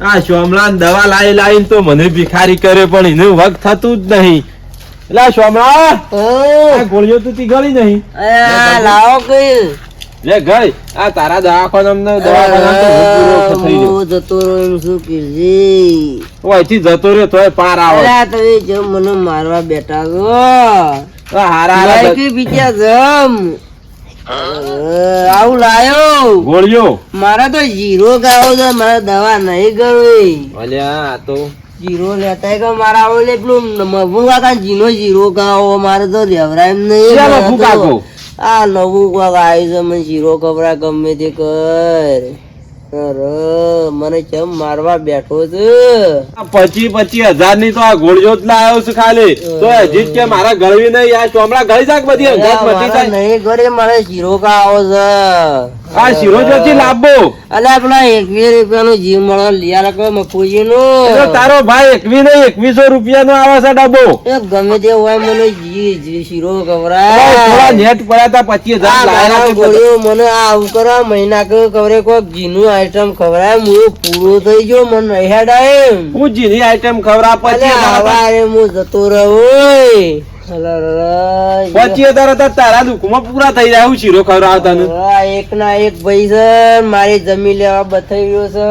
આ સોમલાન દવા લાવી લાવીને તો મને ભિખારી કરે પણ એનું વખત થતું જ નહીં. એટલે આ સોમલા આ ગોળીઓ તો ગળી નહીં. લાવો કઈ. લે ગઈ આ તારા દવાખાનામાં તો હું જતો રહ્યો એમ શું કીધી? ઓયથી જતો રહ્યો તોય પાર આવે. તમે જો મને મારવા બેઠા છો. હારા બીજા જમ. આવું લાયો? ગોળીઓ? મારા તો જીરો ગાવો છે મારે દવા નહીં ગળવી અલ્યા આ તો જીરો લેતા કે મારા આવો પેલું મફુ કાકા જીનો જીરો ગાવો મારે તો રેવરાય એમ નહીં આ નવું કોક આવ્યું છે મને જીરો ખબરા ગમે તે કર. મને કેમ મારવા બેઠો છે? પચી પચી હજારની તો આ ગોળીઓ જ લાવ્યો છું ખાલી. તો હજી કે મારા ગળવી નહીં આ ચોમડા ગળી જાક બધી નહીં ગળે મારે શીરો કા આવો છે. આ શીરો જોથી લાવવો અલે આપણા એકવીસ રૂપિયાનો જીવ મળો લિયા રાખો મફુજી એટલે તારો ભાઈ એકવી નહીં એકવીસો રૂપિયાનો આવે છે ડબ્બો ગમે તે હોય મને જી શીરો ભાઈ, થોડા નેટ પડ્યા તા પચીસ હજાર ગોળીઓ મને આ આવું કરવા મહિના કે કવરે કોક જીનું આઈટમ ખવડાય હું પૂરો થઈ ગયો મને નહીં હેડાય. હું જીની આઈટમ ખવડા પછી આવા હતા. હું જતો રહ્યો ઓય. અલા રા, પચીસ હજાર હતા તારા દુઃખમાં પૂરા થઈ જાય હું શીરો ખવડાવતા એક ના એક ભાઈ છે મારી જમીન લેવા બતાવી છે.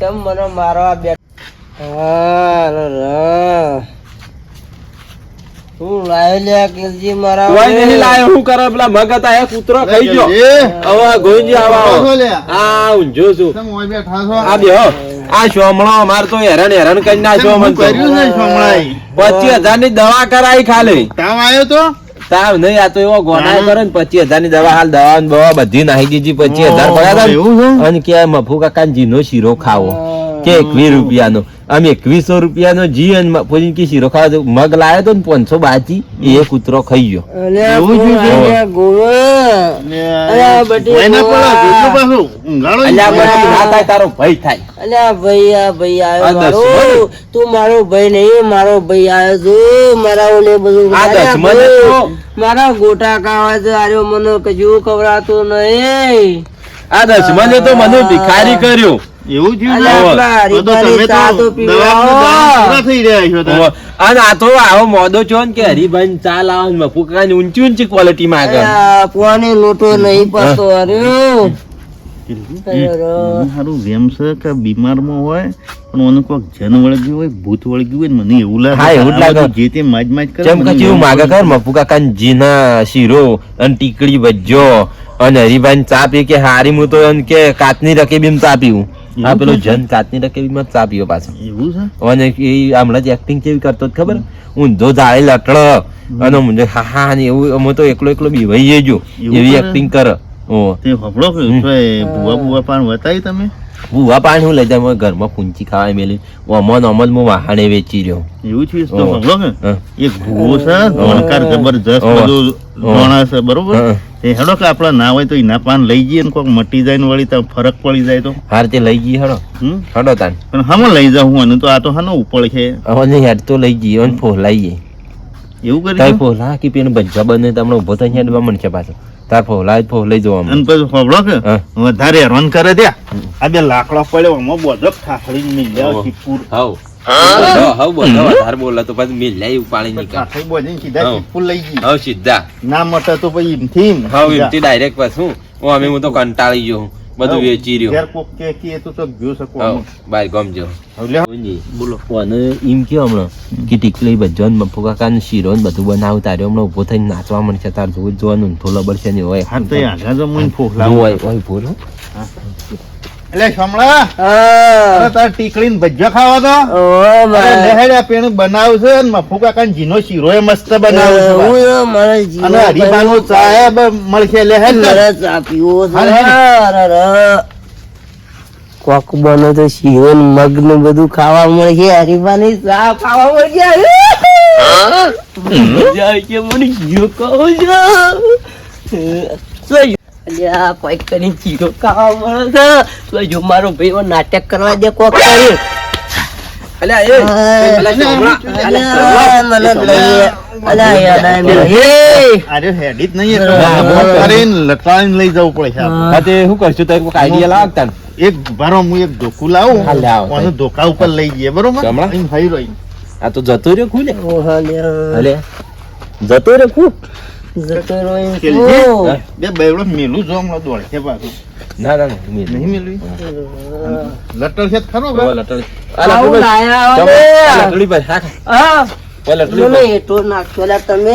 ચમ મને મારવા બેઠ હા, અલા રા. શું લાવ્યો લે કિલજી મારા કોઈ નહીં લાયો હું કરે પેલા મગ હતા એ કૂતરો ખાઈ ગયો. હવે આવા આવો. આ ઊંઝો છું. આ બેહો આ શોમણો અમાર તો હેરાન હેરાન કરી નાખ્યો મને તો. પચીસ હજારની દવા કરાઈ ખાલી. તાવ નહીં આ તો એવો ગોડાયો કરે ને પચીસ હજારની દવા હાલ દવા બવા બધી નાખી દીધી પચીસ હજાર પડ્યા હતા અને કે મફુ કાકા જીનો શીરો ખાવો કે એકવીસ રૂપિયાનો. આમ એકવીસો રૂપિયાનો જી અને મફુજી કિસી શીરો મગ લાયો તો ને પાંચસો બાચી એ કૂતરો ખાઈ ગયો. એવું શું છે? ગોળો? અલ્યા બટી અલ્યા પછી ના થાય તારો ભય થાય. અલ્યા ભાઈ આ ભાઈ આવ્યો મારો. તું મારો ભાઈ નહીં મારો ભાઈ આવ્યો જો મારા ઓલે બધું મારા ગોટા કાવા છે. આર્યો મને કજુ કવરાતો નહીં. આ દસમાને તો મને ભિખારી કર્યો. એવું થયું આ તો આવો મોદો છો ને કે હરિભાઈ ચા લાવો ને ઊંચી ઊંચી ક્વોલિટી લોટો નહીં પડતો સારું છે કે બીમારમાં હોય પણ મને કોઈક જન વળગ્યું હોય ભૂત વળગ્યું હોય મને એવું લાગે હા, એવું લાગે. જે તે માજ માજ કરે જેમ કે એવું માગે. કર મફુ કાકા જીના શીરો અને ટીકડી ભજ્જો અને હરિભાઈ ચા પી કે હારી હું તો કે કાચની રકેબી ચા પીવું. આ પેલો જન કાચની રકેબી માં ચા પીવો પાછો. એવું છે? અને એ હમણાં જ એક્ટિંગ કેવી કરતો ખબર? ઊંધો જાળે લટળ. અને મુંજે હા હા ને એવું અમે તો એકલો એકલો બીવાઈ જજો એવી એક્ટિંગ કરે? ઓ. તે હબળો કે ભૂવા ભૂવા પાન બતાવી તમે? ભૂવા પાણી હું લઈ જાય મારા ઘરમાં પૂંચી ખાવા મેલી. અમન અમન હું વાહણે વેચી રહ્યો. એવું છે? તો ઓહ. કે એક ભૂવો છે? ગણકાર જબરજસ્ત બધું ગણા છે બરોબર. એ હેડો કે આપડા ના હોય તો એના પાન લઈ જઈએ ને કોઈક મટી જાય ને વળી તો ફરક પડી જાય તો. હાર તે લઈ જઈએ હેડો. હમ? હડો તાન. પણ હમ લઈ જાઉં હું અને તો આ તો હાનો ઉપર છે. હવે હેડ તો લઈ જઈએ અને ફોલાઈએ એવું કરી તાર? ફોલા કે પેન બંજા બને તમને ઊભો થઈ હેડવા મળશે પાછો. તાર ફોલા જ ફોલાઈ જવા અને પછી ફોબળો કે? વધારે હેરાન કરે ત્યાં. આ બે લાકડા પડ્યો આમાં બોધો મિલ જાય ઓહો. ચીપુર હવ. તો તો તો કંટાળી ગયો. બધું. વેચી રહ્યો. કોક કે કે તો તો જોઈ શકો બાર ગમજો. હવે બોલો. અને એમ કયો હમણાં કે ટીકલી બજો મફુ કાકા ને શીરો ને બધું બનાવતા તારે હમણાં ઊભો થઈને નાચવા મળશે તાર જોવું જોવાનું થોડો બળશે ને હોય હા તો એ આગા મને ફોફલા હોય હોય બોલો. એટલે સમળા અરે તાર ટીકડીને ભજીયા ખાવા તો ઓ મારે લહેડા પેણું બનાવું છે ને મફુકા કાન જીનો શીરો એ મસ્ત બનાવું છે હું. મારે અને હરીબાનું ચા એ મળશે લહેડ ને. મારે ચા પીવો છે. હાલ, હાલ. અરે, અરે. કોક બનો તો શીરો ને મગ ને બધું ખાવા મળશે. હરીફાની ચા ખાવા મળશે. મજા આવે છે મને ગયો કહો છે? અલ્યા કોઈક કરીને શીરો ખાવા મળે છે જો મારો ભાઈ નાટક કરવા દે કોક કરી એક ભારો હું એક ધોકું લાવું ધોકા ઉપર લઈ જઈએ બરોબર આ તો જતો રહ્યો ખુલે ઓહા લ્યા. અલે જતો રહ્યો ખૂબ જતો રહ્યો. બે બેવડો મેલું જો હમણાં દોડ છે પાછું ના ના મેલ. નહીં છે ખરો? આવું લાયા લટડી પર હા લટડી તમે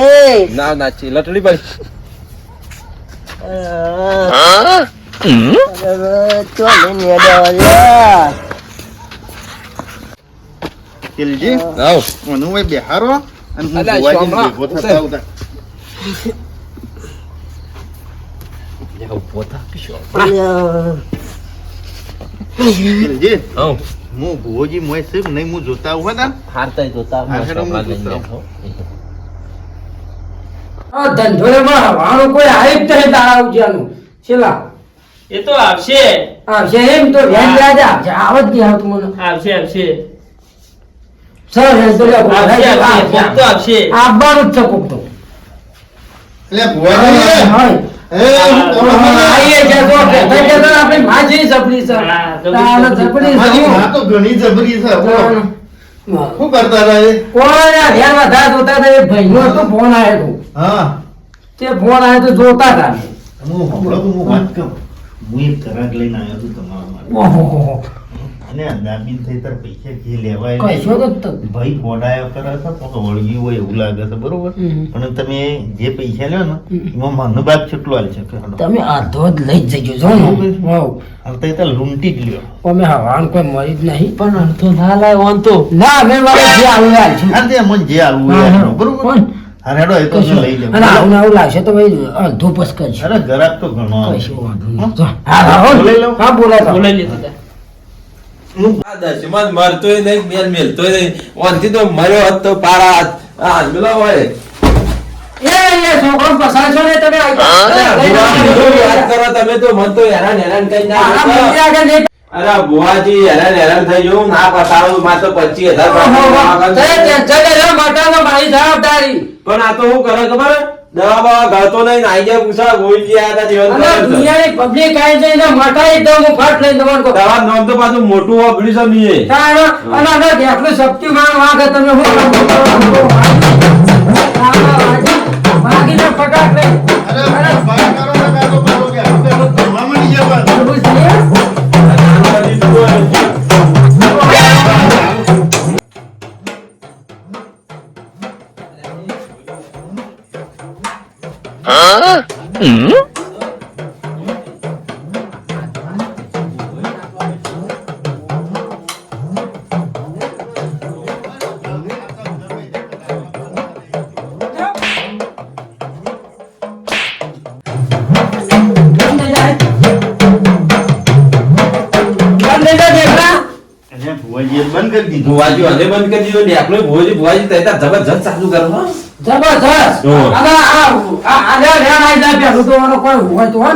ના ના લટડી પર. ચોલે. આવ. બેહારો અને હું જોવા જઈને ભેગો થતા ઊભો થા, કિશોર. લ્યા. ખેલજે. આવ. હું ભુવોજી મોય છે નહીં હું જોતા આવું હતા હારતાય જોતા હા, હું. આ ધંધોળેમાં હવાનું કોઈ આયબ તો હે તારા ઉજ્યાનું. છેલ્લા. એ તો આવશે આવશે એમ તો ધ્યાન રાખજે. આવશે. આવત નહીં આવતું મને. આવશે આવશે સર, હે તો આવશે આવશે આવવાનું જ છે કોક તો. એટલે ભુવાજી શું કરતા હતા તો ફોન આવ્યો હા. તે ફોન આવ્યો તો જોતા હતા હું હમણાં તો હું વાત કહું હું એક ઘરાક લઈને આવ્યો છું તમારા માટે. અને દાબીન થઈ તાર પૈસા જે લેવાય કશો તો તો. ભાઈ ફોડાયો કરે છે પણ વળગ્યું હોય એવું લાગે છે બરોબર? પણ તમે જે પૈસા લ્યો ને એમાં માનો બાપ કેટલો હાલ છે તમે આધો જ લઈ જ જજો જો ને. તો લૂંટી જ લ્યો. અમે હવાન કોઈ મળી જ નહીં. પણ અડધો ના લાય ઓન તો. ના મેં મારે જે આવું લાવ છું. અરે મને જે આવું. બરોબર? કોણ? હેડો એ તો લઈ જાઉં અને આવું આવું લાગશે તો ભાઈ અડધો પસ કરશે અરે તો ઘણો હા? હા, હા, લઉં? હા, બોલાય બોલાઈ લીધું તમે તો મન તો હેરાન હેરાન કરી. અરે ભુવાજી હેરાન હેરાન થઈ જવું ના પતાડું માં તો પચીસ હજાર ટેન્શન લઈ લો, મારી જવાબદારી. પણ આ તો શું કરે ખબર નહીં નાઈ પૂછા જીવન. દુનિયાની પબ્લિક હું ફટ. દવા નામ તો મોટું વાપર્યું છે મીએ. તારે અને આને જેટલું વાગે તમે? આ ફટાક લઈ. અરે ભાઈ કરો ને કાકો કરો કે આપણે તો મળી જવા અને બંધ કરી દીધું ભુવાજી હજે બંધ કરી દીધો ને આપણો ભુવાજી ભુવાજી તૈતા જબરજસ્ત ચાલુ કરો જબરજસ્ત અને આ આ આને રેણ આઈ જાય પેલું તો આનો કોઈ હોય તો હોય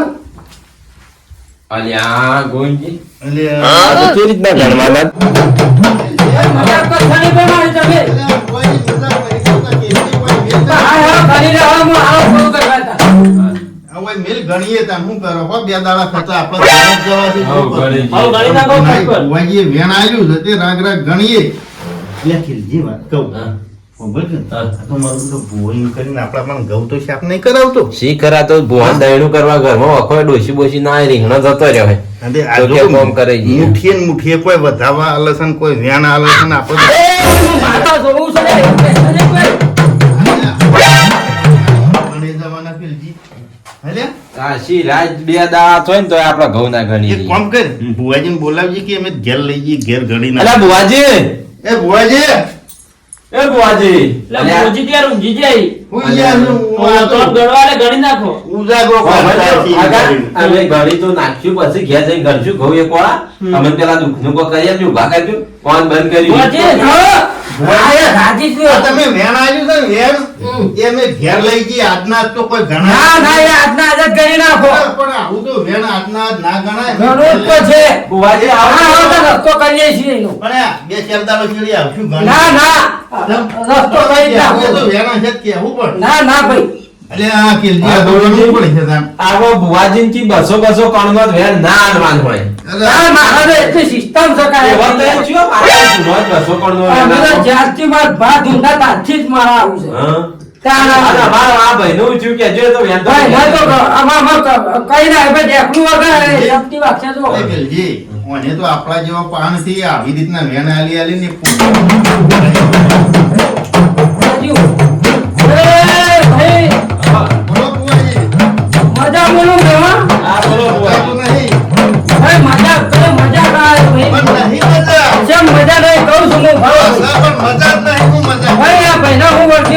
અલ્યા ગોવિંદજી એટલે આ તો કેવી રીતના ગણવાના મજાક તો ખરી બનાવી તમે. હા, હા, ખરી રે, હું આવો કરવા. હવે મિલ ગણીએ તા શું કરો? હો બે દાડા થતા આપણે ઘરે જવાથી હઉ, ગણી ગણી નાખો નહીં, ઉપર. વેણ આવ્યું છે તે રાગ રાગ ગણીએ. એટલે ખીલજી વાત કહું. હા. ખબર? હા. હે જો મુઠીએ કોઈ વધાવા કાશી રાજ બે ને તો આપડા ઘઉં ના ગણી એક કામ કર ભુવાજીને બોલાવજે કે અમે ઘેર લઈ જઈએ ઘેર ગણી ના ભુવાજી! એ ભુવાજી! એ ભુવાજી! એટલે અલ્યા, ત્યાં ઊંઘી જાય? હું યાર હું તો તો ગણી નાખો. ઉજાગરો અમે કરતા છીએ. આગળ અમે ઘડી તો નાખ્યું પછી ઘેર જઈને ઘરશું ઘઉં એક વાળા. અમે પેલા દુઃખનું કો કરી આપ્યું ઊભા કરજો ફોન બંધ કર્યું. તમે વેણ આવ્યું છે વેણ એ અમે ઘેર લઈ જઈએ આજના તો કોઈ ગણાય ના એ આજના આજ કરી નાખો. પણ પણ આવું તો વેણ આજના ના ગણાય. તો છે. આવો રસ્તો કરીએ છીએ એનો. પણ બે ચાર દાડો આવશું ના ના રસ્તો કરી જ તો નાખો. વેણ છે જ કહેવું ના ના ભાઈ. એટલે આ કિલજી આ આ દોડવાનું દોડવાનું પડે છે તાન. આવો ભુવાજી થી વેર ના હોય આ મારા સિસ્ટમ એવા તો કણનો. ભા જ મારા આવું છે હા. તારા- અને અમારો આ ભાઈનું થયું કે જો તો વેંતો ભાઈ, ના તો ક- આમાં- આમાં ક- કઈ ના હવે દેખલું વગર શક્તિ વાગશે તો. એ ઓને તો આપણા જેવા પાનથી આવી રીતના વેન આલી ને. એ ભાઈ, કુંવરજી, મજા બોલું કે હો? આ બોલો નહીં. ભાઈ, મજા કરે, મજા કરે ભાઈ. નહીં મજા. જેમ મજા નહીં કહું છું હું ભાઈ. પણ મજા નહીં, હું મજા. ભાઈ, આ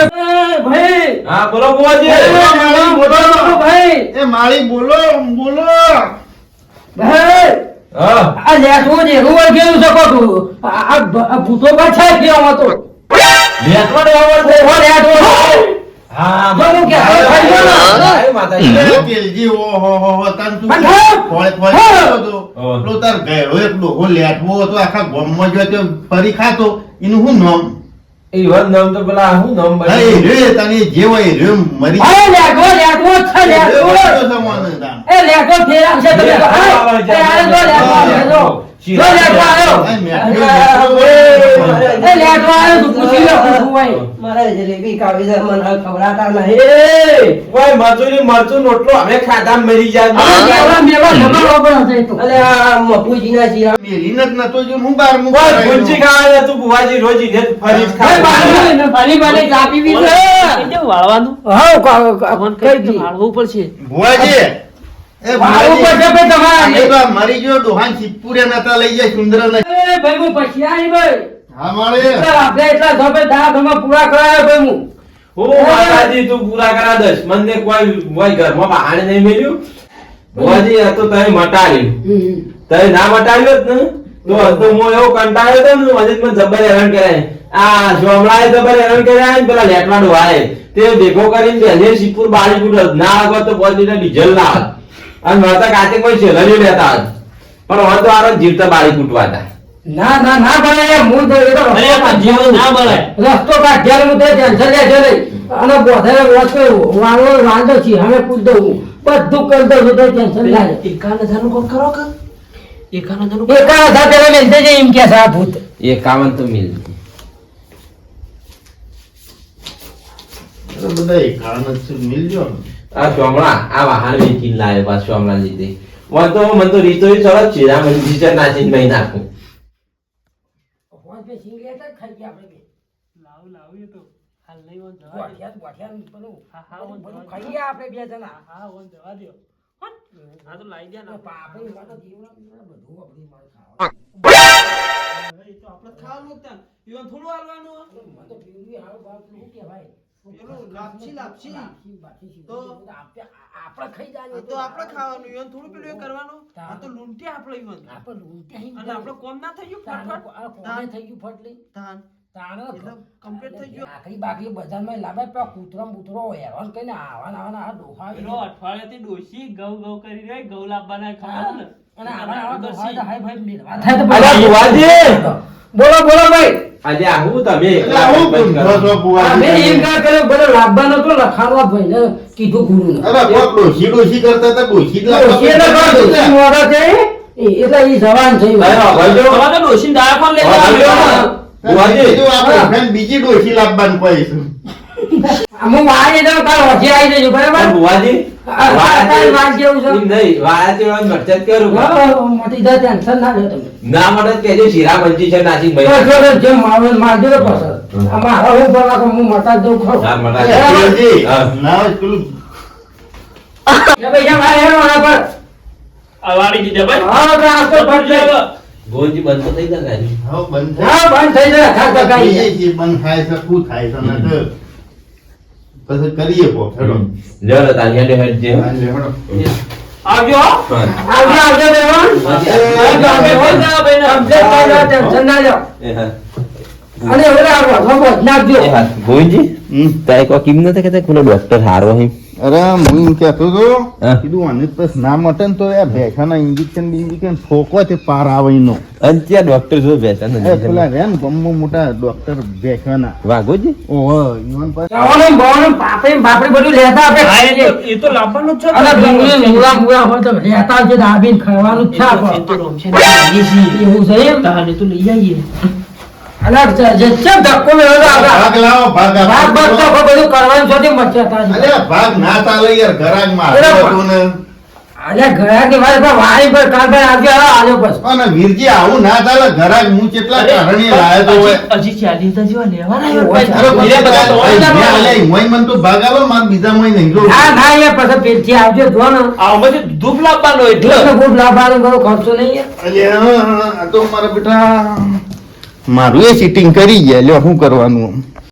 હું. ભાઈ, હા બોલો ભાઈ. એ માળી બોલો બોલો ભાઈ, લેટવું ભૂતો પાછા કેવા હતો. લેટવાનો અવાજ છે. લેટવો. હા, જો કે હવે ખાઈ ગયો ને. હા, માતાજી. એ વેલજી, ઓહો હો હો, તાન તું હા. ખાતો હતો. હા. પેલો તાર ગયડો એક ડોહો લેટવો હતો, આખા ગામમાં જો તે ફરી ખાતો એનું શું નામ એ વન નામ તો પેલા શું નામ હા, એ રે તને જે હોય રે મરી હવે લેટવો, લેટવો છે, લેટવો. એ લેટવો ફેર આવશે તમે તો. હા, હા, જો લેટવો જો. જો લેટવો આવ્યો. એ તો પૂછી લો પૂછવું હોય. મારે જલેબી ખાવી છે મને ખવડાવતા નહીં ઓય મજૂરી મરચું રોટલો અમે ખાધા મરી જાય મેવા હશે તો. અલે આ જ નતો જો હું બાર મું ઓય ગુંજી ખાવા તું બુવાજી રોજ ઈને ફરી જ ભાઈ, ખાવા. બાજુ ને છે. વાળવાનું હા, કઈ દી. વાળવું પડશે મારું ગયો ડોહાન નતા લઈ જાય સુંદર ભાઈ હું પછી આવી ભાઈ. હા માળે એટલા આપણે એટલા ધોબે દા ધોમાં પૂરા કરાયા ભાઈ હું. હું માતાજી તું પૂરા કરા દસ મને કોઈ કોઈ ઘરમાં બહાને નહીં મેલ્યું. બુવાજી આ તો તને મટાડ્યું. તને ના મટાડ્યો જ ને? તો તો હું એવો કંટાળ્યો તો ને મને મને જબર હેરાન કરાય. આ જોમલાએ જબર હેરાન કર્યા ને પેલા લેટવા ડોહાએ. તે ભેગો કરીને બેસે શિવપુર બાળી ફૂટ ના આગળ તો પાંચ લીટર ડીઝલ ના આવે. અને માતા કાચે કોઈ સેલરી લેતા પણ હવે તો આરો જીવતા બાળી ફૂટવા હતા. ના ના ના ભણાય હું તો એ તો ના ભણાય. રસ્તો કાઢ્યા હું તો ટેન્શન લેજો નહીં અને બોધાને વસ્તુ વાળો વાંધો છે હવે પૂછ દઉં હું. બધું કરી દઉં તો ટેન્શન ના લે એકાવન હજારનું કોમ કરો કે? એકાવન હજારનું એકા સાથે લઈને જજે એમ કે છે આ ભૂત. એકાવન તો મિલ બધા એકાવન જ મિલજો આ ચોમડા આ વાહન વેચીને લાવ્યો પાછો ચોમડા લીધે. મને તો મને તો રીતો સરસ છે આ મને નાચીને નાખું. લાવું લાવ એ તો. હાલ લઈ વન જવા દો. હા હા વન જવા ખાઈ ગયા આપણે બે જણા. હા વન જવા દો. હા તો લાવી દે ને પાપડી માટે જીવડાવું બધું આપણી મારે ખાવા એ તો આપણે ખાવાનું જ ઈવન થોડું હાલવાનું. મને તો પીવડી હાલ બાપ શું કહેવાય? આપણે ખાઈ જાય આ તો આપણે ખાવાનું ઈવન થોડું પેલું એ કરવાનું આ તો લૂંટી આપણે ઈવન આપણે લૂંટાઈ અને આપણે કોમ ના થઈ ગયું ફટફટ આ થઈ ગયું ફટલી તાન તાણે એટલે થઈ ગયું. આખરી બાકરી બજારમાં લાવે પણ કૂતરો બૂતરો હેરાન કરીને આ ડોહા અઠવાડિયાથી કરી રહી લાવવાના અને આવા આવા ડોહા હાય ભાઈ મેળવા થાય તો બોલો બોલો ભાઈ આજે આવું તમે અમે એમ કા કર્યો બધો લાભવાનો તો લખાણવા ભાઈને કીધું ગુરુને. અરે કોક ડોશી ડોશી કરતા હતા. ડોશી જ છે? એ- એટલે ઈ જવાન થઈ ગયો તો ડોશીને દાળ પણ લેતા બીજી ડોશી લાવવાનું કહીશું હું વાળી દઉં કાલ હજી આવી જજો બરાબર? ભુવાજી, હા, ના લો તમે. ના મળે તો શીરા બનતી છે નાચીને ભાઈ. જો મારો મારજો ને પસંદ આ હું બોલા કે હું મટા દઉં ખરું હા, મટા હા. ના પેલું એ ભાઈ હેરો આના પર. આ દીધા ભાઈ? હા તો આ તો ગોંજી બંધ થઈ જાય ગાડી. બંધ હા બંધ થઈ જાય ખાસ તો કાંઈ બંધ થાય છે શું થાય છે. પછી કરીએ કો હેડો લ્યો લે તારી હેડે હેડજે. હા, લે, હેડો. આવજો. આવજો આવજો મહેમાન આવજો આવજો હોય સમજે ના ટેન્શન ના લો એ હા. અને હવે આવો વધો નાખજો. ગોવિંદજી. તારે કોઈ કિંમત નથી કહેતા? પેલો ડોક્ટર હારો હે. અરે હું એમ કહેતો હતો કીધું અનિતભાઈ ના મટે તો એ ભેસાના ઇન્જેક્શન બિન્જેક્શન ફોકો તે પાર આવે અને ત્યાં ડોક્ટર જો ભેસાના પેલા રે ને ગામમાં મોટા ડોક્ટર ભેસાના. વાઘોજી? ઓહો ઈવન પાસે ચાવવાનું, બોવાનું, પાપડી ને બધું લેતા આપે. એ તો- લાવવાનું જ છે. અને ડુંગળી, મૂળા, મૂળા હોય તો લેતા આવજો દાબીને ખાવાનું છે એવું છે એમ? તાને તો લઈ આવીએ. અલા, જે- જે ધક્કો મેળવ્યો ભાગ લાવો ભાગ ભાગ ભાગ તો બધું કરવાનું છે મચ્યા ભાગ ના ચાલે યાર ગરાગમાં અરે હતું ને અલ્યા ગયા કે વાણી પર કાલ ભાઈ આવજો હાલો, બસ. અને વીરજી આવું ના ચાલે ઘરાક હું કેટલા કારણે લાયો તો હોય. હજી- લેવાના છે. અરે બધા તો હોય જ ને. મોય મને તો ભાગ આલો મારે બીજા મોય નહીં જોવું. ના ના યાર પછી પેટથી આવજો જો ને. આમાંથી ધૂપ લાવવાનો એટલે. એટલે ખૂબ ખર્ચો નહીં અલે આ તો મારા બેટા મારું એ સિટિંગ કરી ગયા. લ્યો શું કરવાનું?